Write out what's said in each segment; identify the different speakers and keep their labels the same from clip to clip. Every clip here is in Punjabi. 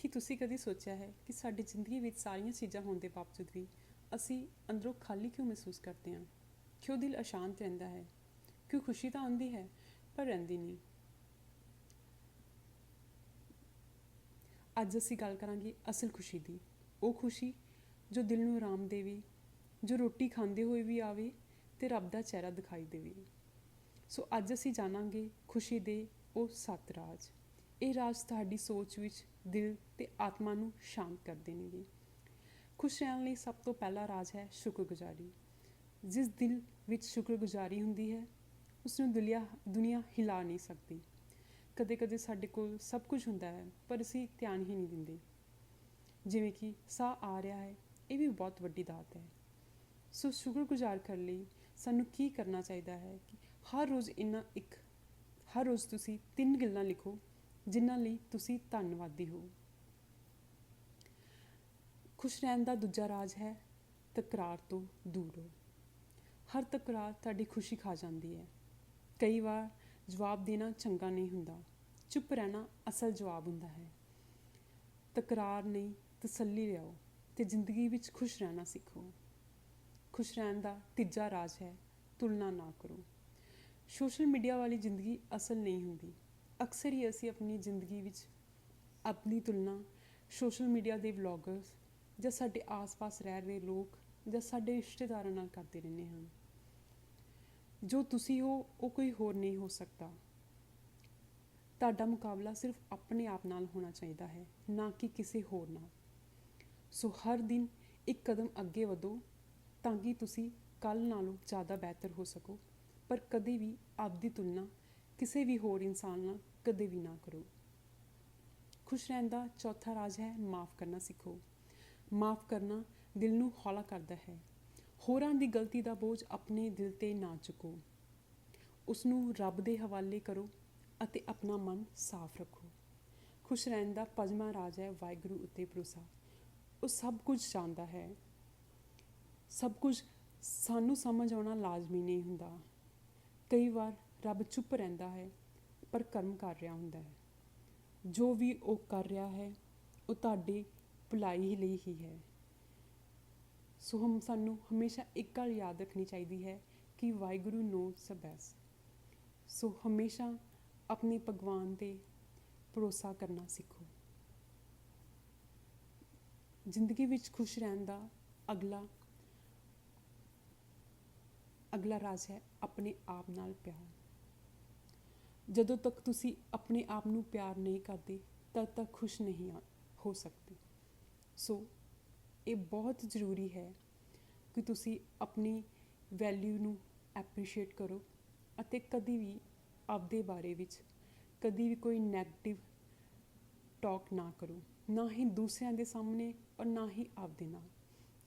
Speaker 1: ਕੀ ਤੁਸੀਂ ਕਦੀ ਸੋਚਿਆ ਹੈ ਕਿ ਸਾਡੀ ਜ਼ਿੰਦਗੀ ਵਿੱਚ ਸਾਰੀਆਂ ਚੀਜ਼ਾਂ ਹੋਣ ਦੇ ਬਾਵਜੂਦ ਵੀ ਅਸੀਂ ਅੰਦਰੋਂ ਖਾਲੀ ਕਿਉਂ ਮਹਿਸੂਸ ਕਰਦੇ ਹਾਂ? ਕਿਉਂ ਦਿਲ ਅਸ਼ਾਂਤ ਰਹਿੰਦਾ ਹੈ? ਕਿਉਂ ਖੁਸ਼ੀ ਤਾਂ ਆਉਂਦੀ ਹੈ, ਪਰ ਰਹਿੰਦੀ ਨਹੀਂ? ਅੱਜ ਅਸੀਂ ਗੱਲ ਕਰਾਂਗੇ ਅਸਲ ਖੁਸ਼ੀ ਦੀ। ਉਹ ਖੁਸ਼ੀ ਜੋ ਦਿਲ ਨੂੰ ਆਰਾਮ ਦੇਵੇ, ਜੋ ਰੋਟੀ ਖਾਂਦੇ ਹੋਏ ਵੀ ਆਵੇ ਤੇ ਰੱਬ ਦਾ ਚਿਹਰਾ ਦਿਖਾਈ ਦੇਵੇ। ਸੋ ਅੱਜ ਅਸੀਂ ਜਾਣਾਂਗੇ ਖੁਸ਼ੀ ਦੇ ਉਹ ਸੱਤ ਰਾਜ। ਇਹ ਰਾਜ ਤੁਹਾਡੀ ਸੋਚ ਵਿੱਚ ਦਿਲ ਤੇ ਆਤਮਾ ਨੂੰ ਸ਼ਾਂਤ ਕਰ ਦੇਣਗੇ। ਖੁਸ਼ ਰਹਿਣ ਲਈ ਸਭ ਤੋਂ ਪਹਿਲਾ ਰਾਜ ਹੈ ਸ਼ੁਕਰਗੁਜ਼ਾਰੀ। ਜਿਸ ਦਿਲ ਵਿੱਚ ਸ਼ੁਕਰਗੁਜ਼ਾਰੀ ਹੁੰਦੀ ਹੈ ਉਸ ਨੂੰ ਦੁਨੀਆ ਦੁਨੀਆ ਹਿਲਾ ਨਹੀਂ ਸਕਦੀ। ਕਦੇ ਕਦੇ ਸਾਡੇ ਕੋਲ ਸਭ ਕੁਝ ਹੁੰਦਾ ਹੈ, ਪਰ ਅਸੀਂ ਧਿਆਨ ਹੀ ਨਹੀਂ ਦਿੰਦੇ। ਜਿਵੇਂ ਕਿ ਸਾਹ ਆ ਰਿਹਾ ਹੈ, ਇਹ ਵੀ ਬਹੁਤ ਵੱਡੀ ਦਾਤ ਹੈ। ਸੋ ਸ਼ੁਕਰਗੁਜ਼ਾਰ ਕਰਨ ਲਈ ਸਾਨੂੰ ਕੀ ਕਰਨਾ ਚਾਹੀਦਾ ਹੈ ਕਿ ਹਰ ਰੋਜ਼ ਇੰਨਾ ਇੱਕ, ਹਰ ਰੋਜ਼ ਤੁਸੀਂ ਤਿੰਨ ਗੱਲਾਂ ਲਿਖੋ ਜਿਨ੍ਹਾਂ ਲਈ ਤੁਸੀਂ ਧੰਨਵਾਦੀ ਹੋ। ਖੁਸ਼ ਰਹਿਣ ਦਾ ਦੂਜਾ ਰਾਜ ਹੈ, ਤਕਰਾਰ ਤੋਂ ਦੂਰ ਰਹੋ। ਹਰ ਤਕਰਾਰ ਤੁਹਾਡੀ ਖੁਸ਼ੀ ਖਾ ਜਾਂਦੀ ਹੈ। ਕਈ ਵਾਰ ਜਵਾਬ ਦੇਣਾ ਚੰਗਾ ਨਹੀਂ ਹੁੰਦਾ, ਚੁੱਪ ਰਹਿਣਾ ਅਸਲ ਜਵਾਬ ਹੁੰਦਾ ਹੈ। ਤਕਰਾਰ ਨਹੀਂ, ਤਸੱਲੀ ਲਿਆਓ ਤੇ ਜ਼ਿੰਦਗੀ ਵਿੱਚ ਖੁਸ਼ ਰਹਿਣਾ ਸਿੱਖੋ। ਖੁਸ਼ ਰਹਿਣ ਦਾ ਤੀਜਾ ਰਾਜ ਹੈ, ਤੁਲਨਾ ਨਾ ਕਰੋ। ਸੋਸ਼ਲ ਮੀਡੀਆ ਵਾਲੀ ਜ਼ਿੰਦਗੀ ਅਸਲ ਨਹੀਂ ਹੁੰਦੀ। ਅਕਸਰ ਹੀ ਅਸੀਂ ਆਪਣੀ ਜ਼ਿੰਦਗੀ ਵਿੱਚ ਆਪਣੀ ਤੁਲਨਾ ਸੋਸ਼ਲ ਮੀਡੀਆ ਦੇ ਵਲੌਗਰਸ ਜਾਂ ਸਾਡੇ ਆਸ-ਪਾਸ ਰਹਿ ਰਹੇ ਲੋਕ ਜਾਂ ਸਾਡੇ ਰਿਸ਼ਤੇਦਾਰਾਂ ਨਾਲ ਕਰਦੇ ਰਹਿੰਦੇ ਹਾਂ ਜੋ ਤੁਸੀਂ ਹੋ, ਉਹ ਕੋਈ ਹੋਰ ਨਹੀਂ ਹੋ ਸਕਦਾ। ਤੁਹਾਡਾ ਮੁਕਾਬਲਾ ਸਿਰਫ ਆਪਣੇ ਆਪ ਨਾਲ ਹੋਣਾ ਚਾਹੀਦਾ ਹੈ, ਨਾ ਕਿ ਕਿਸੇ ਹੋਰ ਨਾਲ। ਸੋ ਹਰ ਦਿਨ ਇੱਕ ਕਦਮ ਅੱਗੇ ਵਧੋ ਤਾਂ ਕਿ ਤੁਸੀਂ ਕੱਲ ਨਾਲੋਂ ਜ਼ਿਆਦਾ ਬਿਹਤਰ ਹੋ ਸਕੋ, ਪਰ ਕਦੇ ਵੀ ਆਪਦੀ ਤੁਲਨਾ ਕਿਸੇ ਵੀ ਹੋਰ ਇਨਸਾਨ ਨਾਲ ਕਦੇ ਵੀ ਨਾ ਕਰੋ। ਖੁਸ਼ ਰਹਿਣ ਦਾ ਚੌਥਾ ਰਾਜ ਹੈ ਮਾਫ ਕਰਨਾ ਸਿੱਖੋ। ਮਾਫ ਕਰਨਾ ਦਿਲ ਨੂੰ ਹੌਲਾ ਕਰਦਾ ਹੈ। ਹੋਰਾਂ ਦੀ ਗਲਤੀ ਦਾ ਬੋਝ ਆਪਣੇ ਦਿਲ ਤੇ ਨਾ ਚੁੱਕੋ। ਉਸ ਨੂੰ ਰੱਬ ਦੇ ਹਵਾਲੇ ਕਰੋ ਅਤੇ ਆਪਣਾ ਮਨ ਸਾਫ਼ ਰੱਖੋ। ਖੁਸ਼ ਰਹਿਣ ਦਾ ਪੰਜਵਾਂ ਰਾਜ ਹੈ ਵਾਹਿਗੁਰੂ ਉੱਤੇ ਭਰੋਸਾ। ਉਹ ਸਭ ਕੁਝ ਜਾਣਦਾ ਹੈ। ਸਭ ਕੁਝ ਸਾਨੂੰ ਸਮਝ ਆਉਣਾ ਲਾਜ਼ਮੀ ਨਹੀਂ ਹੁੰਦਾ। ਕਈ ਵਾਰ ਰੱਬ ਚੁੱਪ ਰਹਿੰਦਾ ਹੈ, ਪਰ ਕਰਮ ਕਰ ਰਿਹਾ ਹੁੰਦਾ ਹੈ। ਜੋ ਵੀ ਉਹ ਕਰ ਰਿਹਾ ਹੈ, ਉਹ ਤੁਹਾਡੀ ਭਲਾਈ ਲਈ ਹੀ ਹੈ। ਸੋ ਹਮ, ਸਾਨੂੰ ਹਮੇਸ਼ਾ ਇੱਕ ਗੱਲ ਯਾਦ ਰੱਖਣੀ ਚਾਹੀਦੀ ਹੈ ਕਿ ਵਾਹਿਗੁਰੂ ਨੋ ਸਬੈਸ ਸੋ ਹਮੇਸ਼ਾ ਆਪਣੇ ਭਗਵਾਨ ਤੇ ਭਰੋਸਾ ਕਰਨਾ ਸਿੱਖੋ। ਜ਼ਿੰਦਗੀ ਵਿੱਚ ਖੁਸ਼ ਰਹਿਣ ਦਾ ਅਗਲਾ ਅਗਲਾ ਰਾਜ ਹੈ ਆਪਣੇ ਆਪ ਨਾਲ ਪਿਆਰ। ਜਦੋਂ ਤੱਕ ਤੁਸੀਂ ਆਪਣੇ ਆਪ ਨੂੰ ਪਿਆਰ ਨਹੀਂ ਕਰਦੇ, ਤਦ ਤੱਕ ਖੁਸ਼ ਨਹੀਂ ਆ- ਹੋ ਸਕਦੇ। ਸੋ, ਇਹ ਬਹੁਤ ਜ਼ਰੂਰੀ ਹੈ ਕਿ ਤੁਸੀਂ ਆਪਣੀ ਵੈਲਿਊ ਨੂੰ ਐਪਰੀਸ਼ੀਏਟ ਕਰੋ ਅਤੇ ਕਦੀ ਵੀ ਆਪਦੇ ਬਾਰੇ ਵਿੱਚ ਕਦੀ ਵੀ ਕੋਈ 네ਗੇਟਿਵ ਟਾਕ ਨਾ ਕਰੋ। ਨਾ ਹੀ ਦੂਸਰਿਆਂ ਦੇ ਸਾਹਮਣੇ ਔਰ ਨਾ ਹੀ ਆਪਦੇ ਨਾਲ।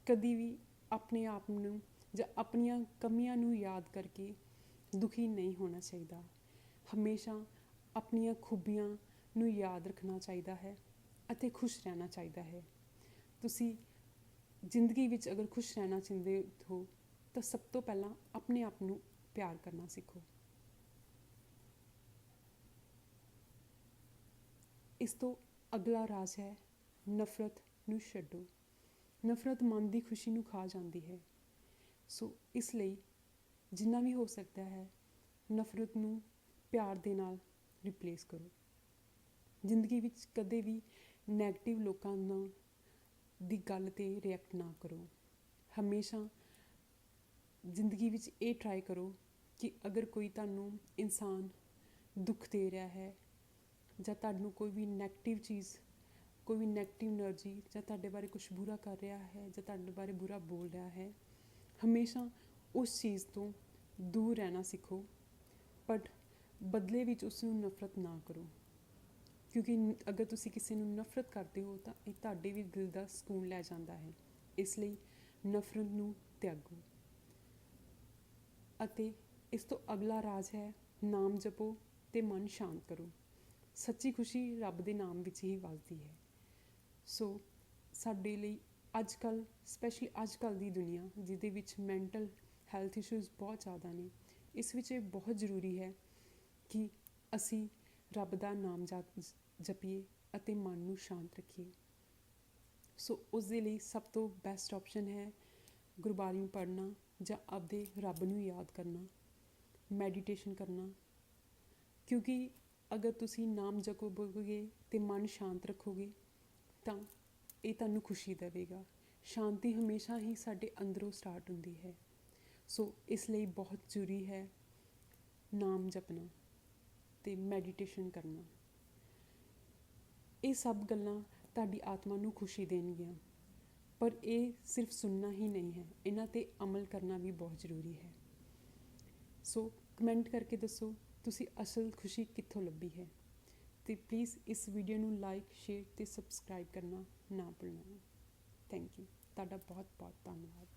Speaker 1: ਕਦੀ ਵੀ ਆਪਣੇ ਆਪ ਨੂੰ ਜਾਂ ਆਪਣੀਆਂ ਕਮੀਆਂ ਨੂੰ ਯਾਦ ਕਰਕੇ ਦੁਖੀ ਨਹੀਂ ਹੋਣਾ ਚਾਹੀਦਾ। ਹਮੇਸ਼ਾ ਆਪਣੀਆਂ ਖੂਬੀਆਂ ਨੂੰ ਯਾਦ ਰੱਖਣਾ ਚਾਹੀਦਾ ਹੈ ਅਤੇ ਖੁਸ਼ ਰਹਿਣਾ ਚਾਹੀਦਾ ਹੈ। ਤੁਸੀਂ ਜ਼ਿੰਦਗੀ ਵਿੱਚ ਅਗਰ ਖੁਸ਼ ਰਹਿਣਾ ਚਾਹੁੰਦੇ ਹੋ, ਤਾਂ ਸਭ ਤੋਂ ਪਹਿਲਾਂ ਆਪਣੇ ਆਪ ਨੂੰ ਪਿਆਰ ਕਰਨਾ ਸਿੱਖੋ। ਇਸ ਤੋਂ ਅਗਲਾ ਰਾਜ ਹੈ ਨਫ਼ਰਤ ਨੂੰ ਛੱਡੋ। ਨਫ਼ਰਤ ਮਨ ਦੀ ਖੁਸ਼ੀ ਨੂੰ ਖਾ ਜਾਂਦੀ ਹੈ। ਸੋ ਇਸ ਲਈ ਜਿੰਨਾ ਵੀ ਹੋ ਸਕਦਾ ਹੈ, ਨਫ਼ਰਤ ਨੂੰ ਪਿਆਰ ਦੇ ਨਾਲ ਰਿਪਲੇਸ ਕਰੋ। ਜ਼ਿੰਦਗੀ ਵਿੱਚ ਕਦੇ ਵੀ ਨੈਗੇਟਿਵ ਲੋਕਾਂ ਨਾਲ ਦੀ ਗੱਲ ਤੇ ਰਿਐਕਟ ਨਾ ਕਰੋ। ਹਮੇਸ਼ਾ ਜ਼ਿੰਦਗੀ ਵਿੱਚ ਇਹ ਟਰਾਈ ਕਰੋ ਕਿ ਅਗਰ ਕੋਈ ਤੁਹਾਨੂੰ ਇਨਸਾਨ ਦੁੱਖ ਦੇ ਰਿਹਾ ਹੈ ਜਾਂ ਤੁਹਾਨੂੰ ਕੋਈ ਵੀ 네ਗੇਟਿਵ ਚੀਜ਼, ਕੋਈ ਵੀ 네ਗੇਟਿਵ એનર્ਜੀ ਜਾਂ ਤੁਹਾਡੇ ਬਾਰੇ ਕੁਝ ਬੁਰਾ ਕਰ ਰਿਹਾ ਹੈ ਜਾਂ ਤੁਹਾਡੇ ਬਾਰੇ ਬੁਰਾ ਬੋਲ ਰਿਹਾ ਹੈ, ਹਮੇਸ਼ਾ ਉਸ ਚੀਜ਼ ਤੋਂ ਦੂਰ ਰਹਿਣਾ ਸਿੱਖੋ। ਬਟ ਬਦਲੇ ਵਿੱਚ ਉਸ ਨੂੰ ਨਫ਼ਰਤ ਨਾ ਕਰੋ। ਕਿਉਂਕਿ ਅਗਰ ਤੁਸੀਂ ਕਿਸੇ ਨੂੰ ਨਫ਼ਰਤ ਕਰਦੇ ਹੋ ਤਾਂ ਇਹ ਤੁਹਾਡੇ ਵੀ ਦਿਲ ਦਾ ਸਕੂਨ ਲੈ ਜਾਂਦਾ ਹੈ। ਇਸ ਲਈ ਨਫ਼ਰਤ ਨੂੰ ਤਿਆਗੋ। ਅਤੇ ਇਸ ਤੋਂ ਅਗਲਾ ਰਾਜ ਹੈ, ਨਾਮ ਜਪੋ ਤੇ ਮਨ ਸ਼ਾਂਤ ਕਰੋ। ਸੱਚੀ ਖੁਸ਼ੀ ਰੱਬ ਦੇ ਨਾਮ ਵਿੱਚ ਹੀ ਵਸਦੀ ਹੈ। ਸੋ ਸਾਡੇ ਲਈ ਅੱਜ ਕੱਲ ਸਪੈਸ਼ਲੀ ਅੱਜ ਕੱਲ ਦੀ ਦੁਨੀਆ, ਜਿਹਦੇ ਵਿੱਚ ਮੈਂਟਲ ਹੈਲਥ ਇਸ਼ੂਜ਼ ਬਹੁਤ ਜ਼ਿਆਦਾ ਨੇ, ਇਸ ਵਿੱਚ ਇਹ ਬਹੁਤ ਜ਼ਰੂਰੀ ਹੈ ਕਿ ਅਸੀਂ ਰੱਬ ਦਾ ਨਾਮ ਜਪ- ਜਪੀਏ ਅਤੇ ਮਨ ਨੂੰ ਸ਼ਾਂਤ ਰੱਖੀਏ। ਸੋ ਉਸ ਦੇ ਲਈ ਸਭ ਤੋਂ ਬੈਸਟ ਆਪਸ਼ਨ ਹੈ ਗੁਰਬਾਣੀ ਪੜ੍ਹਨਾ ਜਾਂ ਆਪਦੇ ਰੱਬ ਨੂੰ ਯਾਦ ਕਰਨਾ ਮੈਡੀਟੇਸ਼ਨ ਕਰਨਾ। ਕਿਉਂਕਿ ਅਗਰ ਤੁਸੀਂ ਨਾਮ ਜਪੋਗੇ ਤੇ ਮਨ ਸ਼ਾਂਤ ਰੱਖੋਗੇ, ਤਾਂ ਇਹ ਤੁਹਾਨੂੰ ਖੁਸ਼ੀ ਦੇਵੇਗਾ। ਸ਼ਾਂਤੀ ਹਮੇਸ਼ਾ ਹੀ ਸਾਡੇ ਅੰਦਰੋਂ ਸਟਾਰਟ ਹੁੰਦੀ ਹੈ। ਸੋ ਇਸ ਲਈ ਬਹੁਤ ਜ਼ਰੂਰੀ ਹੈ ਨਾਮ ਜਪਣਾ। ਤੇ ਮੈਡੀਟੇਸ਼ਨ ਕਰਨਾ। ਇਹ ਸਭ ਗੱਲਾਂ ਤੁਹਾਡੀ ਆਤਮਾ ਨੂੰ ਖੁਸ਼ੀ ਦੇਣਗੀਆਂ। ਪਰ ਇਹ ਸਿਰਫ ਸੁਣਨਾ ਹੀ ਨਹੀਂ ਹੈ, ਇਹਨਾਂ ਤੇ ਅਮਲ ਕਰਨਾ ਵੀ ਬਹੁਤ ਜ਼ਰੂਰੀ ਹੈ। ਸੋ ਕਮੈਂਟ ਕਰਕੇ ਦੱਸੋ, ਤੁਸੀਂ ਅਸਲ ਖੁਸ਼ੀ ਕਿੱਥੋਂ ਲੱਭੀ ਹੈ? ਤੇ ਪਲੀਜ਼ ਇਸ ਵੀਡੀਓ ਨੂੰ ਲਾਈਕ ਸ਼ੇਅਰ ਤੇ ਸਬਸਕ੍ਰਾਈਬ ਕਰਨਾ ਨਾ ਭੁੱਲਣਾ। ਥੈਂਕ ਯੂ ਤੁਹਾਡਾ ਬਹੁਤ ਬਹੁਤ ਧੰਨਵਾਦ।